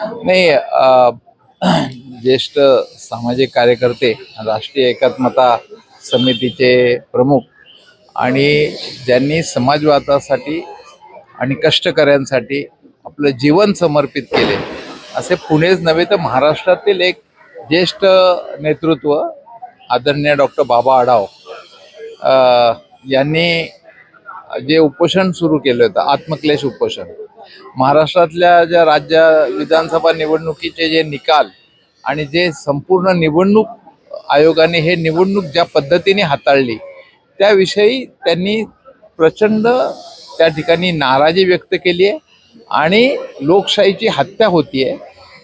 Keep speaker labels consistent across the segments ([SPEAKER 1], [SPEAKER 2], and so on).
[SPEAKER 1] नाही ज्येष्ठ सामाजिक कार्यकर्ते राष्ट्रीय एकात्मता समितीचे प्रमुख आणि ज्यांनी समाजवादासाठी आणि कष्टकऱ्यांसाठी आपलं जीवन समर्पित केले असे पुणेच नव्हे तर महाराष्ट्रातील एक ज्येष्ठ नेतृत्व आदरणीय डॉक्टर बाबा आढाव यांनी जे उपोषण सुरू केलं होतं आत्मक्लेश उपोषण महाराष्ट्रातल्या ज्या राज्य विधानसभा निवडणुकीचे जे निकाल आणि जे संपूर्ण निवडणूक आयोगाने हे निवडणूक ज्या पद्धतीने हाताळली त्याविषयी त्यांनी प्रचंड त्या ठिकाणी नाराजी व्यक्त केली आहे आणि लोकशाहीची हत्या होतीये.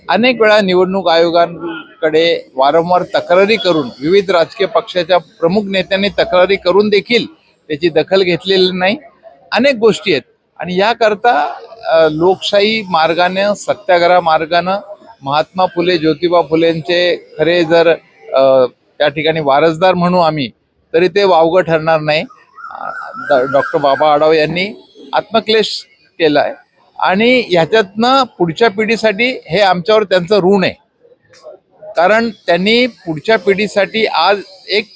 [SPEAKER 1] अनेक वेळा निवडणूक आयोगांकडे वारंवार तक्रारी करून विविध राजकीय पक्षाच्या प्रमुख नेत्यांनी तक्रारी करून देखील त्याची दखल घेतलेली नाही. अनेक गोष्टी आहेत. आणि याकरता लोकशाही मार्गाने सत्याग्रह मार्गानं महात्मा फुले ज्योतिबा फुलेंचे खरे जर त्या ठिकाणी वारसदार म्हणू आम्ही तरी ते वावगं ठरणार नाही. डॉक्टर बाबा आढाव यांनी आत्मक्लेश केला आहे आणि ह्याच्यातनं पुढच्या पिढीसाठी हे आमच्यावर त्यांचं ऋण आहे. कारण त्यांनी पुढच्या पिढीसाठी आज एक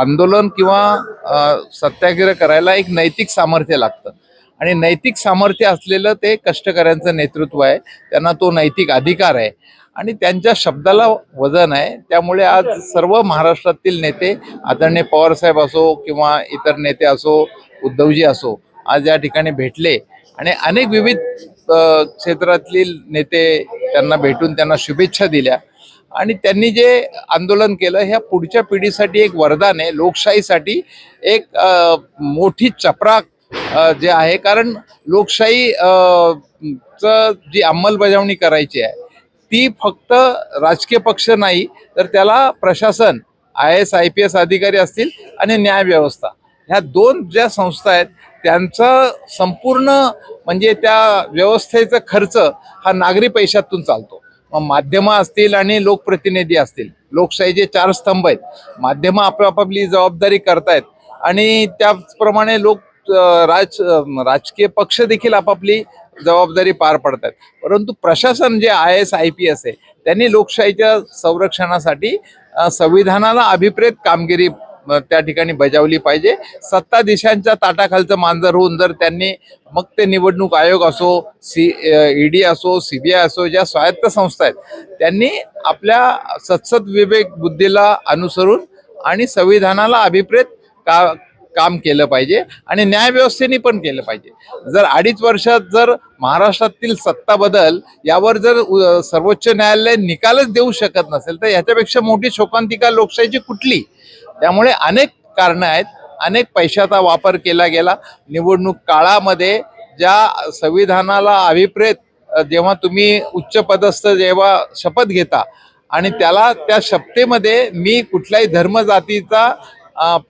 [SPEAKER 1] आंदोलन किंवा सत्याग्रह करायला एक नैतिक सामर्थ्य लागतं. आणि नैतिक सामर्थ्य असलेलं ते कष्टकऱ्यांचं नेतृत्व आहे. त्यांना तो नैतिक अधिकार आहे. आणि त्यांच्या शब्दाला वजन आहे. त्यामुळे आज सर्व महाराष्ट्रातील नेते आदरणीय पवारसाहेब असो किंवा इतर नेते असो उद्धवजी असो आज या ठिकाणी भेटले. आणि अनेक विविध क्षेत्रातील नेते त्यांना भेटून त्यांना शुभेच्छा दिल्या. आणि त्यांनी जे आंदोलन केलं ह्या पुढच्या पिढीसाठी एक वरदान आहे. लोकशाहीसाठी एक मोठी चपराक जे आहे. कारण लोकशाही चं जी अंमलबजावणी करायची आहे ती फक्त राजकीय पक्ष नाही तर त्याला प्रशासन I S I P S अधिकारी असतील आणि न्यायव्यवस्था ह्या दोन ज्या संस्था आहेत त्यांचं संपूर्ण म्हणजे त्या व्यवस्थेचा खर्च हा नागरी पैशातून चालतो. मग माध्यमं असतील आणि लोकप्रतिनिधी असतील. लोकशाहीचे चार स्तंभ आहेत. माध्यमं आपली आपापली जबाबदारी करतायत आणि त्याचप्रमाणे लोक राज राजकीय पक्ष देखील आपापली जबाबदारी पार पडतात परंतु प्रशासन जे I S I P S आहे त्यांनी लोकशाहीच्या संरक्षणासाठी संविधानाला अभिप्रेत कामगिरी त्या ठिकाणी बजावली पाहिजे. सत्ताधीशांच्या ताटाखालचं मांजर होऊन जर त्यांनी मग ते निवडणूक आयोग असो सी ईडी असो सीबीआय असो ज्या स्वायत्त संस्था आहेत त्यांनी आपल्या सत्सद विवेक बुद्धीला अनुसरून आणि संविधानाला अभिप्रेत का काम केलं पाहिजे आणि न्यायव्यवस्थेने पण केलं पाहिजे. जर अडीच वर्षात जर महाराष्ट्रातील सत्ता बदल यावर जर सर्वोच्च न्यायालय निकालच देऊ शकत नसेल तर ह्याच्यापेक्षा मोठी शोकांतिका लोकशाहीची कुठली? त्यामुळे अनेक कारणं आहेत. अनेक पैशाचा वापर केला गेला. निवडणूक काळामध्ये ज्या संविधानाला अभिप्रेत जेव्हा तुम्ही उच्च पदस्थ जेव्हा शपथ घेता आणि त्याला त्या शपथेमध्ये मी कुठल्याही धर्म जातीचा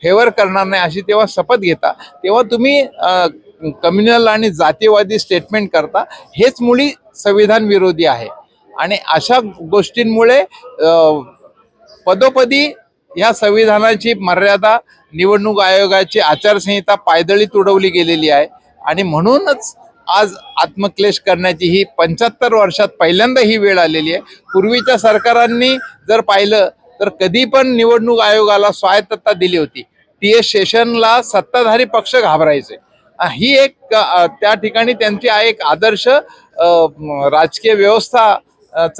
[SPEAKER 1] फेवर करणार नाही अशी तेव्हा शपथ घेता. तेव्हा तुम्ही कम्युनल आणि जातीवादी स्टेटमेंट करता. हेच मुळी संविधान विरोधी आहे. आणि अशा गोष्टींमुळे पदोपदी या संविधानाची मर्यादा निवडणूक आयोगाची आचारसंहिता पायदळी तुडवली गेलेली आहे. आणि म्हणूनच आज आत्मक्लेश करण्याची ही पंच्याहत्तर वर्षात पहिल्यांदा ही वेळ आलेली आहे. पूर्वीच्या सरकारांनी जर पाहिलं तर कधी पण निवडणूक आयोगाला स्वायत्तता दिली होती. टी एस शेषनला सत्ताधारी पक्ष घाबरायचे. ही एक त्या ठिकाणी त्यांची एक आदर्श राजकीय व्यवस्था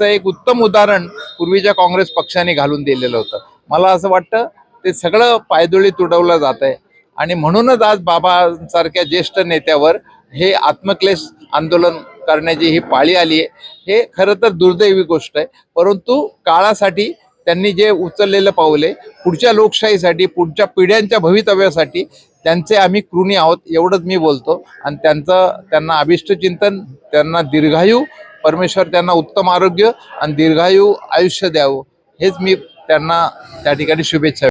[SPEAKER 1] एक उत्तम उदाहरण पूर्वीच्या काँग्रेस पक्षाने घालून दिलेलं होतं. मला असं वाटतं ते सगळं पायदुळी तुडवलं जात आहे आणि म्हणूनच आज बाबांसारख्या ज्येष्ठ नेत्यावर हे आत्मक्लेश आंदोलन करण्याची ही पाळी आली आहे हे खरं तर दुर्दैवी गोष्ट आहे. परंतु काळासाठी त्यांनी जे उचललेलं पाऊले पुढच्या लोकशाहीसाठी पुढच्या पिढ्यांच्या भवितव्यासाठी त्यांचे आम्ही कृणी आहोत एवढंच मी बोलतो. आणि त्यांचं त्यांना अभिष्टचिंतन त्यांना दीर्घायू परमेश्वर त्यांना उत्तम आरोग्य आणि दीर्घायू आयुष्य द्यावं हेच मी त्यांना त्या ठिकाणी शुभेच्छा